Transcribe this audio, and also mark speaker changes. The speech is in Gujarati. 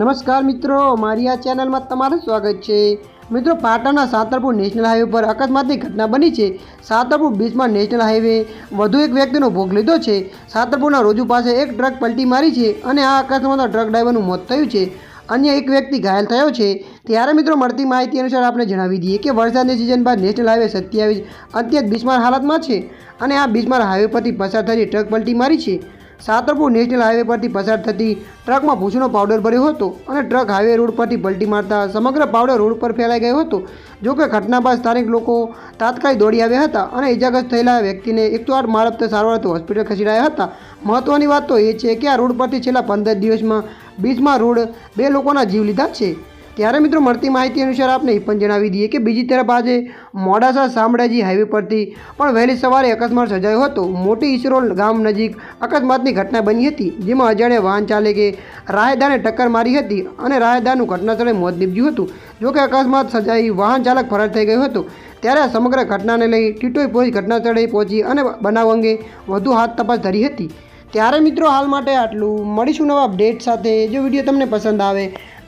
Speaker 1: નમસ્કાર મિત્રો, મારી આ ચેનલમાં તમારું સ્વાગત છે. મિત્રો, પાટણના સાતરપુર નેશનલ હાઈવે પર અકસ્માતની ઘટના બની છે. સાતરપુર બીચમાં નેશનલ હાઈવે વધુ એક વ્યક્તિનો ભોગ લીધો છે. સાતરપુરના રોજુ પાસે એક ટ્રક પલટી મારી છે અને આ અકસ્માતમાં ટ્રક ડ્રાઈવરનું મોત થયું છે. અન્ય એક વ્યક્તિ ઘાયલ થયો છે. ત્યારે મિત્રો, મળતી માહિતી અનુસાર આપણે જણાવી દઈએ કે વરસાદની સિઝન બાદ નેશનલ હાઈવે સત્યાવીસ અત્યંત બિસ્માર હાલતમાં છે અને આ બિસ્માર હાઈવે પરથી પસાર થતી ટ્રક પલટી મારી છે. સાતરપુર નેશનલ હાઈવે પરથી પસાર થતી ટ્રકમાં ભૂસનો પાવડર ભર્યો હતો અને ટ્રક હાઈવે રોડ પરથી પલટી મારતા સમગ્ર પાવડર રોડ પર ફેલાઈ ગયો હતો. જોકે ઘટના બાદ સ્થાનિક લોકો તાત્કાલિક દોડી આવ્યા હતા અને ઇજાગ્રસ્ત થયેલા વ્યક્તિને એકસો આઠ મારફતે સારવાર અર્થે હોસ્પિટલ ખસેડાયા હતા. મહત્વની વાત તો એ છે કે આ રોડ પરથી છેલ્લા પંદર દિવસમાં બીચમાં રોડ બે લોકોના જીવ લીધા છે. ત્યારે મિત્રો મળતી માહિતી અનુસાર આપને એ પણ જણાવી દઈએ કે બીજી તરફ આજે મોડાસા શામળાજી હાઈવે પરથી પણ વહેલી સવારે અકસ્માત સર્જાયો હતો. મોટી ઈસરોલ ગામ નજીક અકસ્માતની ઘટના બની હતી, જેમાં અજાણ્યા વાહન ચાલકે રાહદારને ટક્કર મારી હતી અને રાહદારનું ઘટનાસ્થળે મોત નીપજ્યું હતું. જોકે અકસ્માત સર્જાઈ વાહન ચાલક ફરાર થઈ ગયો હતો. ત્યારે આ સમગ્ર ઘટનાને લઈ ટીટોઈ પોલીસ ઘટનાસ્થળે પહોંચી અને બનાવ અંગે વધુ હાથ તપાસ ધરી હતી. ત્યારે મિત્રો હાલ માટે આટલું. મળીશું નવા અપડેટ સાથે. જો વીડિયો તમને પસંદ આવે